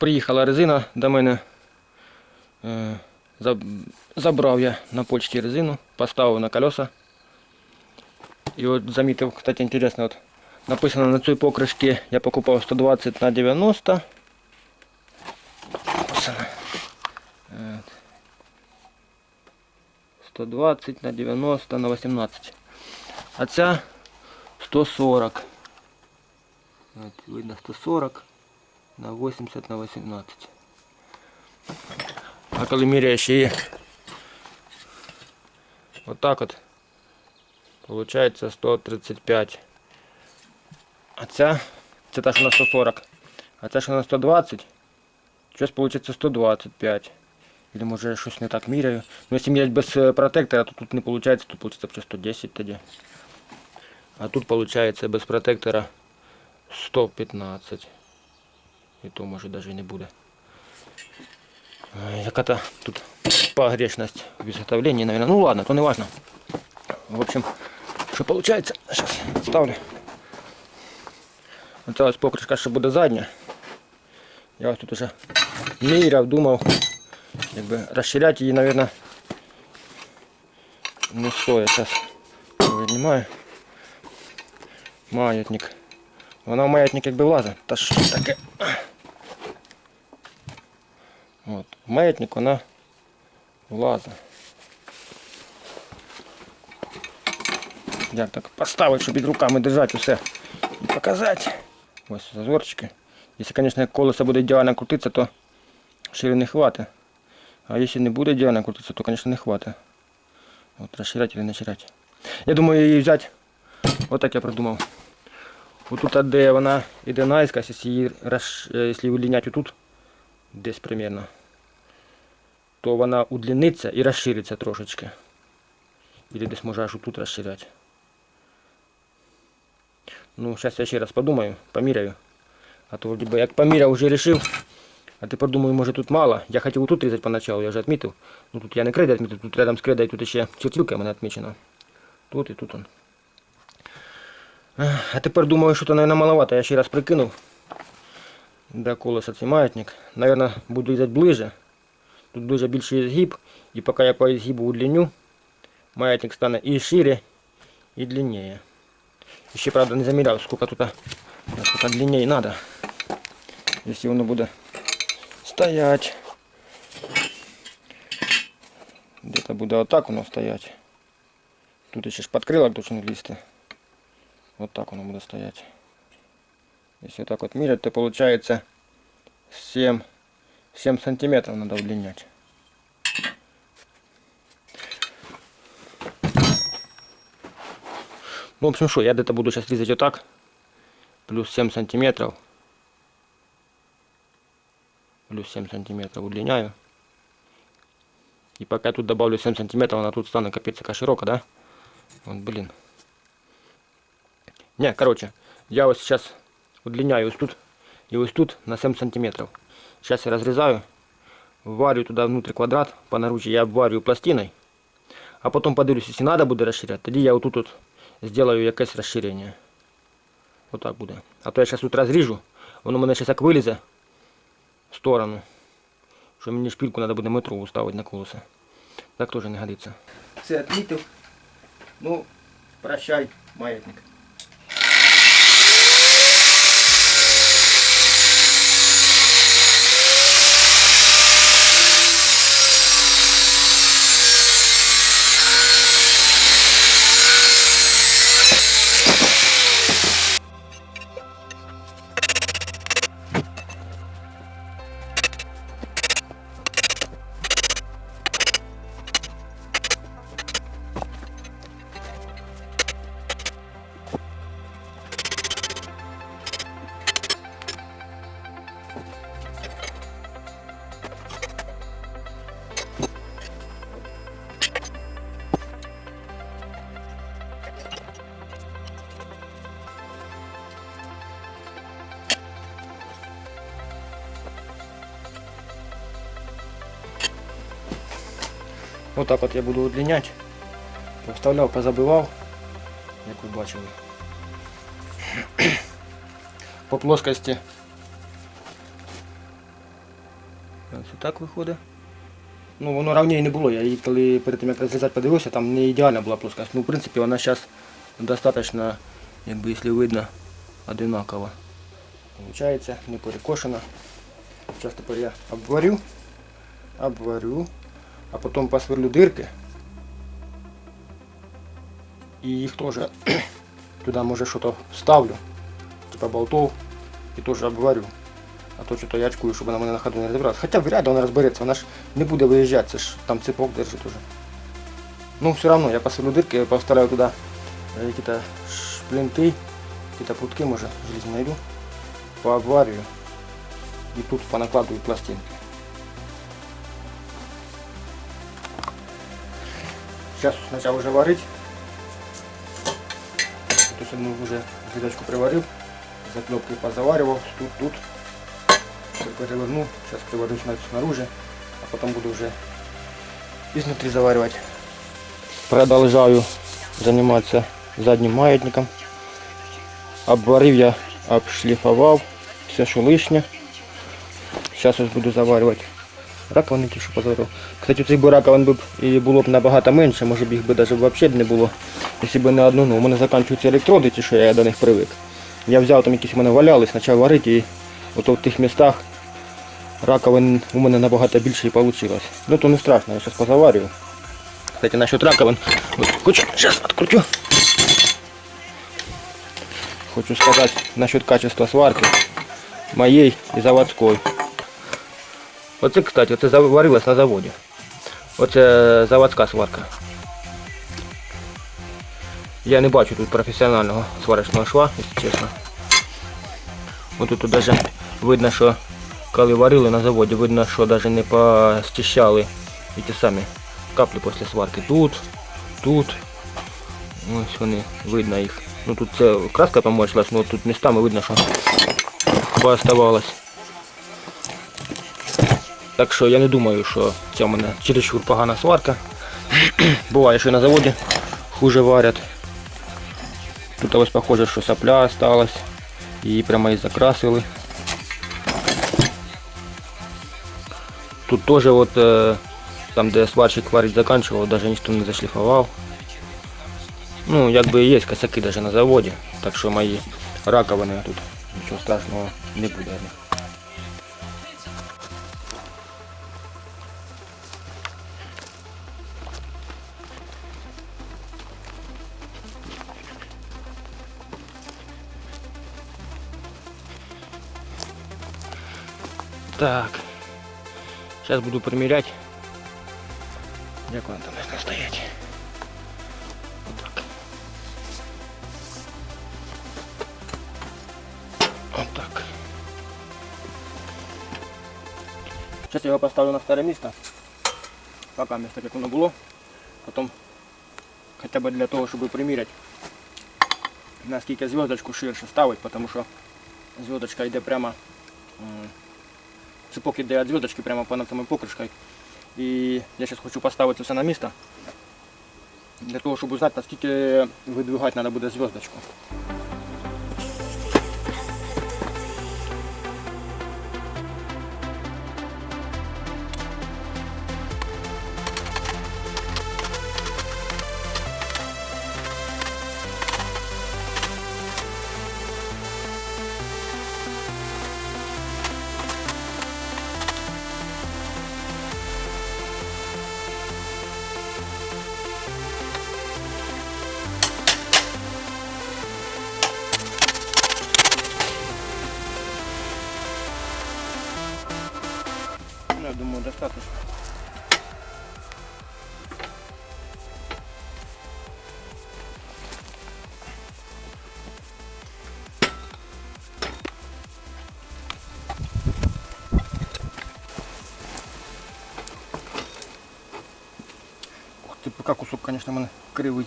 приїхала резина до мене. Е, Забрав я на почті резину, поставив на колеса. І от замітив, кстати, інтересно, от написано на цій покришці я покупав 120 на 90. Написано. Е, 120 на 90 на 18. А ця 140. От, видно 140 на 80 на 18. А коли міряєш її отак от, получається 135. А ця, це та, що на 140. А ця, що на 120, щось получиться 125. Или може я щось не так міряю. Ну, якщо міряти без е, протектора, то тут не виходить, тут виходить вже 110 тоді. А тут виходить без протектора 115. І то може навіть і не буде. Ой, Яка-то тут погрешность в изготовлении, наверное. Ну ладно, то не важно. В общем, що получается, сейчас ставлю. Оце ось покришка, що буде задня. Я ось тут уже міряв, думав, якби розширяти її, наверное, не стоїть. Зараз винімаю. Маятник. Вона в маятник якби влазить. Та що ж таке? От. В маятник вона влазить. Як так поставити, щоб під руками держати усе і показати. Ось зазорчики. Якщо, звісно, колесо буде ідеально крутитися, то ширини хватить. А якщо не буде ідеально крутитися, то, звісно, не хватить. От розширяти или не розширяти. Я думаю її взяти. Отак я придумав. Отут, де вона іде наискось, якщо її розш... е, якщо удлиняти отут, десь примерно, то вона удлиниться і розшириться трошечки. Или десь може аж тут розширяти. Ну, зараз я ще раз подумаю, поміряю. А то вроде бы, як поміряв, вже решив. А тепер думаю, може тут мало. Я хотів тут різати поначалу, я вже відмітив. Ну тут я не кредо відмітив, тут рядом з кредо тут ще чертілка в мене відмічена. Тут і тут он. Ех, А тепер думаю, що то, наверное, маловато. Я ще раз прикинув. До колеса цей маятник. Наверное, буду різати ближе. Тут дуже більший згиб. І поки я по згибу удлиню, маятник стане і шире, і длиннее. Ще, правда, не заміряв, сколько тут, сколько длиннее надо. Если воно буде стоять. Где-то буде отак воно стоять. Тут ще ж подкрилок должен влізти. Вот так воно буде стоять. Если так вот мерять, то получается 7, 7 сантиметров надо удлинять. Ну, в общем, что, я где-то буду сейчас резать вот так. Плюс 7 сантиметров. Плюс 7 сантиметров удлиняю. И пока я тут добавлю 7 сантиметров, она тут станет капец какая широко, да? Вот, блин. Не, короче, я вот сейчас удлиняю вот тут и вот тут на 7 сантиметров. Сейчас я разрезаю, варю туда внутрь квадрат, по наружу я обварю пластиной. А потом подивлюсь, если надо буде розширяти, тоді я отут от сделаю якесь розширення. Отак буде. А то я зараз тут розріжу, воно мене зараз як вилізе в сторону. Що мені шпильку треба буде метрову ставити на колесо. Так теж не годиться. Все відмітив. Ну, прощай, маятник. Вот так от я буду удлиняти. Повставляв, позабивав, як ви бачили. По плоскості Ось так виходить. Ну, воно равніше не було. Я її коли перед тим як розрізати подивився, там не ідеальна була плоскость. Ну, в принципі, вона зараз достатньо, якби, якщо видно, одинакова. Получається, не перекошена. Зараз тепер я обварю, обварю, а потім посверлю дирки. І їх теж туди може щось вставлю, типа болтов, і теж обварю. А то що-то я очкую, щоб вона мене на ходу не розбиралась. Хоча вряд ли вона розбереться, вона ж не буде виїжджати, це ж там цепок держить уже. Ну, все равно, я посверлю дырки, я поставляю туда э, какие-то шплинты, какие-то прутки, может, железные найду, пообварю и тут понакладываю пластинки. Сейчас сначала уже варить. То есть ну, уже железочку приварил, заклепки позаваривал, тут, тут. Всё переверну, сейчас приварю сна- снаружи, а потом буду уже изнутри заваривать. Продолжаю заниматься задним маятником. Обварив я, обшлифовал все, что лишнее. Сейчас ось буду заварювати. Раковини ті, що позаварив. Кстати, цих би раковин б і було б набагато менше, може б їх би навіть взагалі не було. Якщо б не одну, ну, у мене закінчуються електроди, ті, що я до них привик. Я взяв там якісь у мене валялись, почав варити і ото в тих містах раковин у мене набагато більше і вийшло. Ну то не страшно, я зараз позаварюю. Кстати, насчет раковин. Вот, хочу, сейчас откручу. Хочу сказать насчет качества сварки моей и заводской. Оце, кстати, оце заварилось на заводі. Оце заводська сварка. Я не бачу тут професіонального сварочного шва, якщо чесно. Ось тут даже видно, що коли варили на заводі, видно, що навіть не постіщали і ті самі каплі після сварки. Тут, тут. Ось вони, видно їх. Ну тут це краска помочилась, але тут містами видно, що пооставалось. Так що я не думаю, що це в мене чересчур погана сварка. Буває, що і на заводі хуже варять. Тут ось похоже, що сопля осталась. Її прямо і закрасили. Тут теж от, е, там, де сварщик варить заканчивал, даже ніхто не зашліфував. Ну, якби є косяки даже на заводі, так що мої раковини тут нічого страшного не буде. Так. Сейчас буду примерять. Як вона там должна стоять. Вот так. Вот так. Сейчас я його поставлю на старе місце. Пока місце як воно було. Потім хоча б для того, щоб приміряти, наскільки зв'язочку ширше ставити, тому що зв'язочка йде прямо м, цепок іде від зв'язочки прямо понад самою покришкою. І я зараз хочу поставити все на місце. Для того, щоб узнати, наскільки видвигати треба буде зв'язочку. Думаю, достаточно. Ух ты, пока кусок, конечно, мене кривий.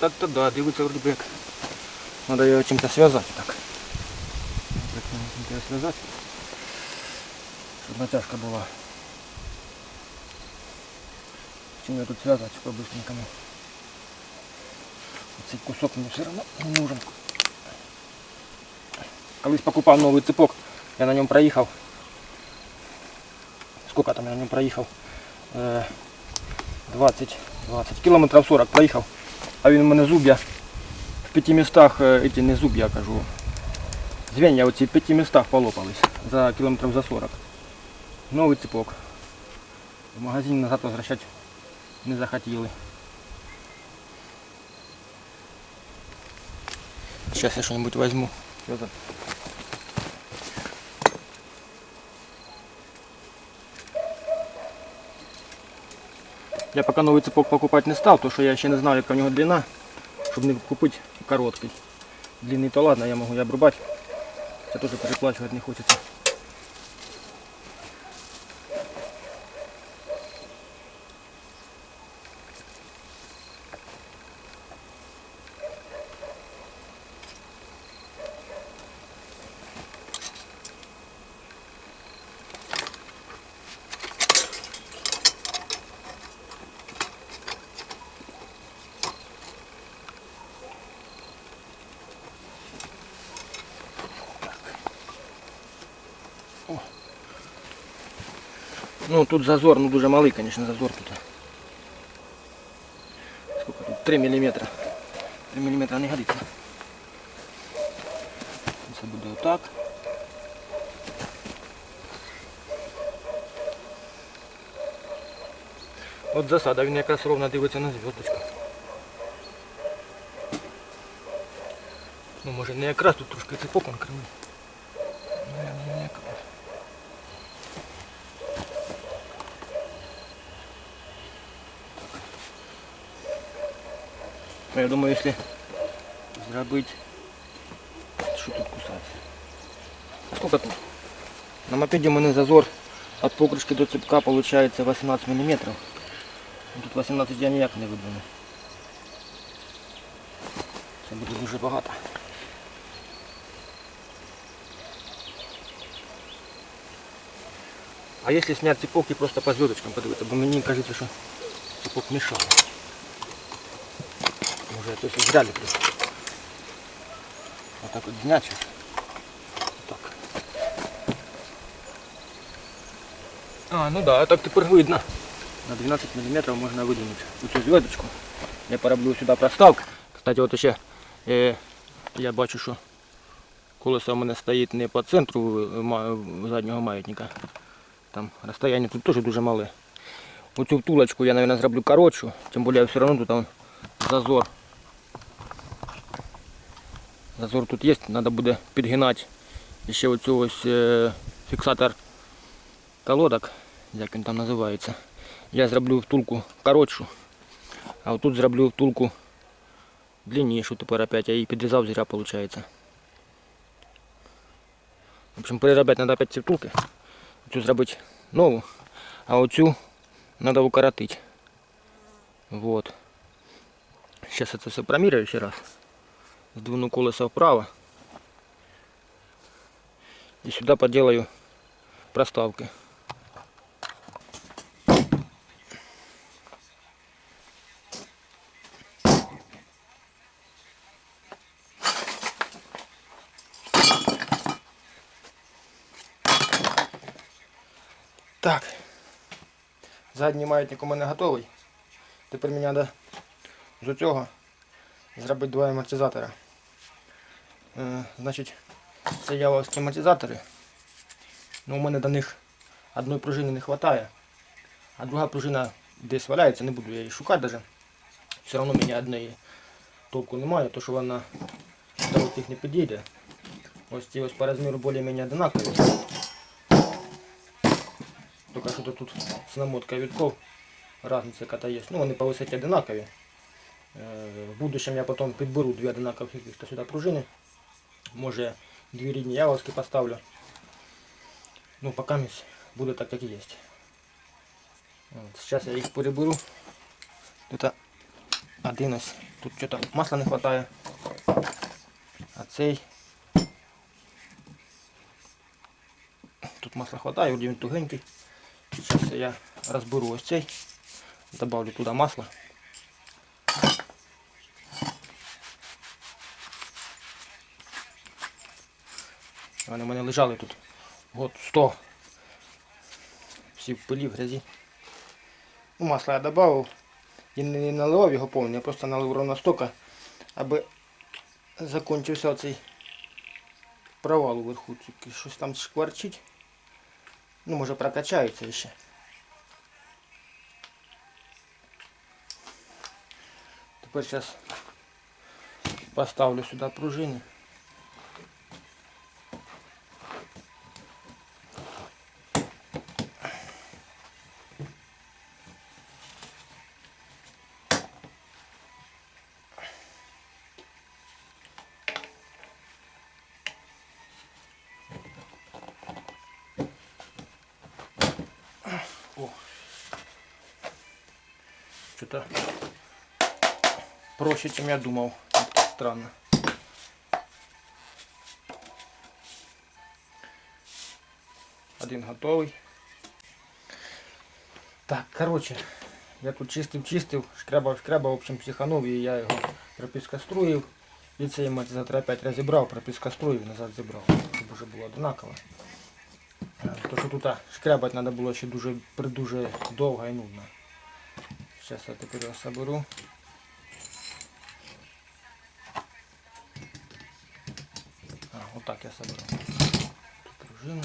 Так-то да, дивиться вроде би як Надо ее чем-то связать так. Так, надо чем-то её связать. Чтобы натяжка была. Чем ее тут связать по-быстренькому? Цей кусок мені все одно не нужен. Колись покупав новий цепок, я на ньому проїхав. Сколько там я на ньому проїхав? Е, 20, 20 кілометрів 40 проїхав. А він у мене зуб'я в п'яти містах, е, эти не зуб'я я кажу. Звіння оці в п'яти містах полопались за кілометрів за 40. Новий цепок. В магазин назад возвращать не захотіли. Сейчас я что-нибудь возьму. Фёдор. Я пока новый цепок покупать не стал, потому что я еще не знаю, яка у него длина, чтобы не купить короткий. Длинный то ладно, я могу и обрубать. Це тоже переплачивать не хочеться. Ну тут зазор, ну дуже малий, конечно, зазор тут. Сколько тут? 3 миллиметра. 3 миллиметра не годиться. Це буде отак. От засада, він якраз ровно дивиться на зв'язочку. Ну може не якраз тут трошки цепок он кривий. Я думаю, если зробити... Що тут кусається? Сколько тут? На мопеде у мене зазор від покришки до цепка получается 18 мм. Тут 18 я ніяк не видвину. Це буде дуже багато. А если снять цепок и просто по звездочкам подивитися, бо мені кажется, що цепок мешає. Може это все зря ліплю. Вот так вот. Так. А, ну да, так тепер видно. На 12 мм можна видвинути цю зв'язочку. Я пороблю сюди проставку. Кстати, от ще е, я бачу, що колесо у мене стоїть не по центру е, заднього маятника. Там розстояння тут теж дуже мале. Оцю втулочку я, мабуть, зроблю коротшу, тим більше все одно тут там зазор. Зазор тут є, треба буде підгинати ще оцю ось е, фіксатор колодок, як він там називається. Я зроблю втулку коротшу, а отут зроблю втулку длиннішу тепер опять, я її підрізав зря виходить. В общем, переробляти треба опять ці втулки. Оцю зробити нову, а оцю треба укоротити. Вот. Сейчас это все проміряю ще раз. Сдвину колесо вправо. И сюда поделаю проставки. Так. Задній маятник у мене готовий. Тепер мені треба з цього зробити два амортизатора. Е, значить, це явовські амортизатори. Ну, у мене до них одної пружини не вистачає, а друга пружина десь валяється, не буду я її шукати навіть. Все одно мені однієї толку немає, то що вона до тих не підійде. Ось ці ось по розміру більш-менш одинакові. Тільки що тут з намоткою вітков різниця яка є. Ну, вони по висоті одинакові. Е, В будущем я потом підберу дві одинакових яких-то сюди пружини. Може дві рідні явовські поставлю. Ну, поки місь буде так, як і є. От, Зараз я їх переберу. Тут один ось. Тут что-то масла не хватає. цей. Тут масла вроде він тугенький. Зараз я розберу ось цей. Добавлю туди масло. Вони в мене лежали тут год 100. Всі в пилі, в грязі. Ну, масло я додав. Я не наливав його повністю, я просто налив ровно столько, аби закінчився цей провал уверху. Тільки щось там шкварчить. Ну, може прокачається ще. Тепер зараз поставлю сюди пружини. Что-то проще, чем я думал. Как-то Странно. Один готовий. Так, короче, я тут чистив, чистив, шкрябав, шкрябав, в общем, психанув і я його пропіскаструїв. І цей амортизатор опять розібрав, пропіскаструїв, назад зібрав, щоб вже було однаково. То, що тут шкрябати треба було ще дуже, дуже довго і нудно. Зараз я тепер його соберу. А, отак я соберу. Пружина.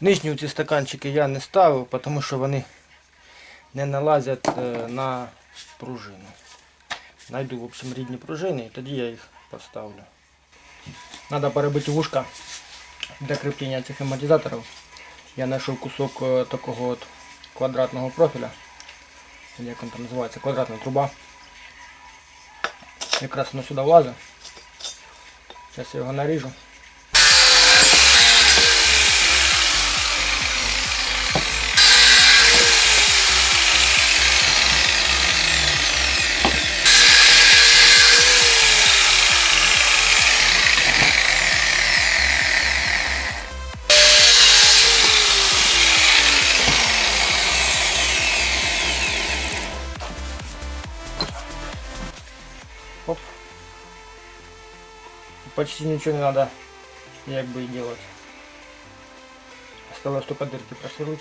Нижні ці стаканчики я не ставив, тому що вони не налазять е, на пружину. Найду в общем рідні пружини і тоді я їх поставлю. Надо перебити вушка для креплення цих амортизаторів. Я знайшов кусок е, такого от квадратного профіля. Як він там називається, квадратна труба. Якраз воно сюди влазить. Зараз я його наріжу. Почти ничего не надо как бы делать. Осталось только дырки просверлить.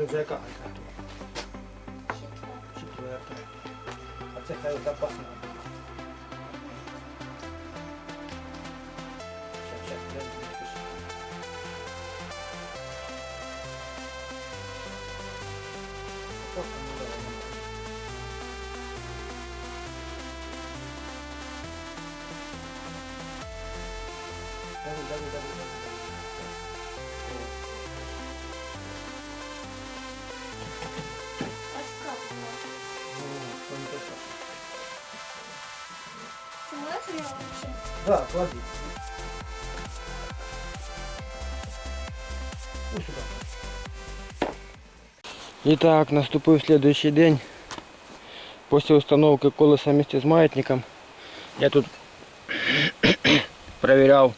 Це вже яка гайка? Да, клади. Ось сюди. Итак, наступив следующий день. После установки колеса вместе с маятником я тут проверял,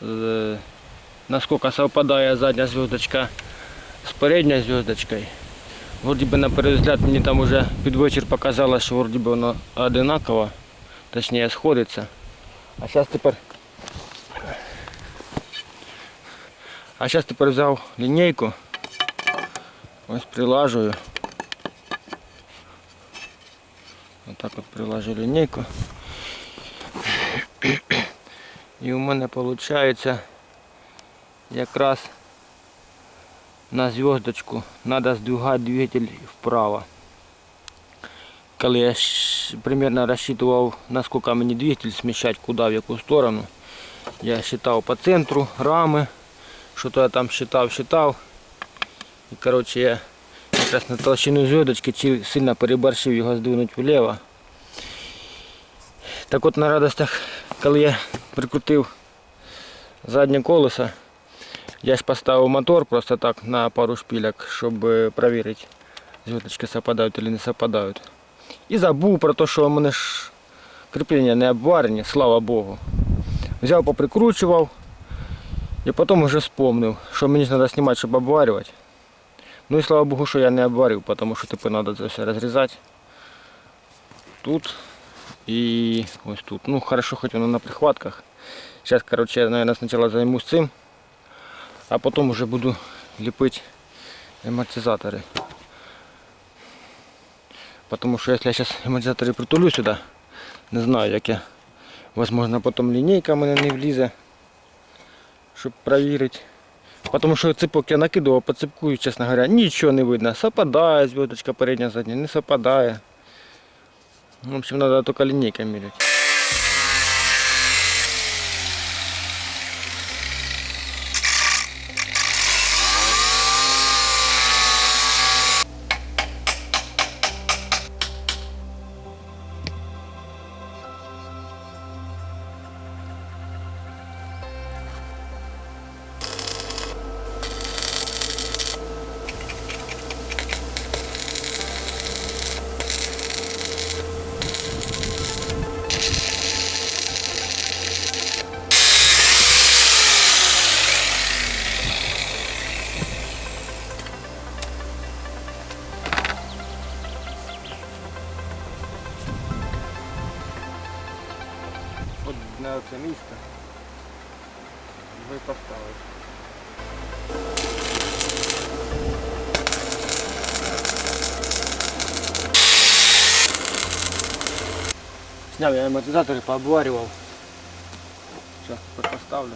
э, насколько совпадает задняя звездочка с передней звездочкой. Вроді би на перший взгляд мені там уже під вечір показалось, що вроді би воно одинаково, точніше сходиться. А зараз тепер. А зараз тепер взяв лінійку. Ось прилажую. Отак от прилажу лінійку. І у мене виходить якраз на звездочку надо сдвигать двигатель вправо. Коли я примерно рассчитывал, насколько мені двигатель смещать, куда, в яку сторону, я считал по центру рамы, что-то я там считал, считал. И, короче, я якраз на толщину звездочки сильно переборщив його здвинуть вліво. Так от на радостях, коли я прикрутив заднє колесо, я ж поставив мотор просто так на пару шпиляк, щоб перевірити, зв'язочки совпадають чи не совпадають. І забув про те, що у мене ж кріплення не обварені, слава Богу. Взяв, поприкручував і потім вже вспомнив, що мені треба знімати, щоб обварювати. Ну і слава Богу, що я не обварив, тому що типу треба це все розрізати. Тут і ось тут. Ну хорошо, хоч воно на прихватках. Зараз, короче, я, наверное, спочатку займусь цим а потім вже буду ліпити амортизатори. Потому что если я сейчас амортизаторы притулю сюда, не знаю як я, возможно потом лінійка в мене не влізе, щоб перевірити. Потому що цепок я накидував по цепку, і, чесно говоря, нічого не видно. Совпадає зв'язочка передня задня, не совпадає. В общем, треба тільки линейкой міряти. Сняв я амортизатори, пообварював. Зараз поставлю.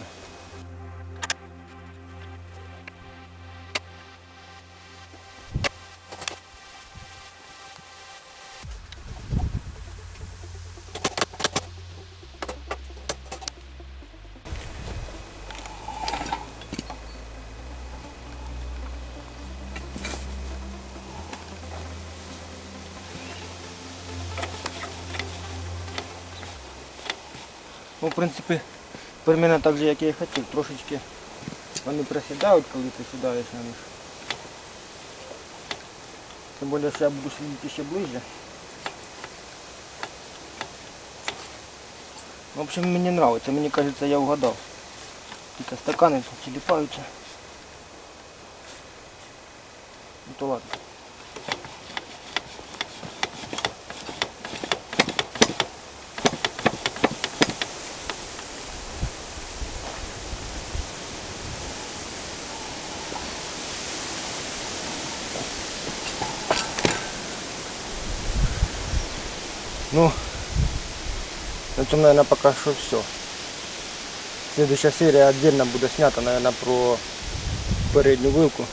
Принципі, примерно так же, як я і хотів. Трошечки вони просідають, коли ти сідаєш на них. Тим більше, що я буду сидіти ще ближче. В общем, мені нравится, мені кажется, я угадав. Тільки стакани тут тіліпаються. Ну то ладно. Ну, на этом, наверное, пока что все. Следующая серия отдельно будет снята, наверное, про переднюю вилку.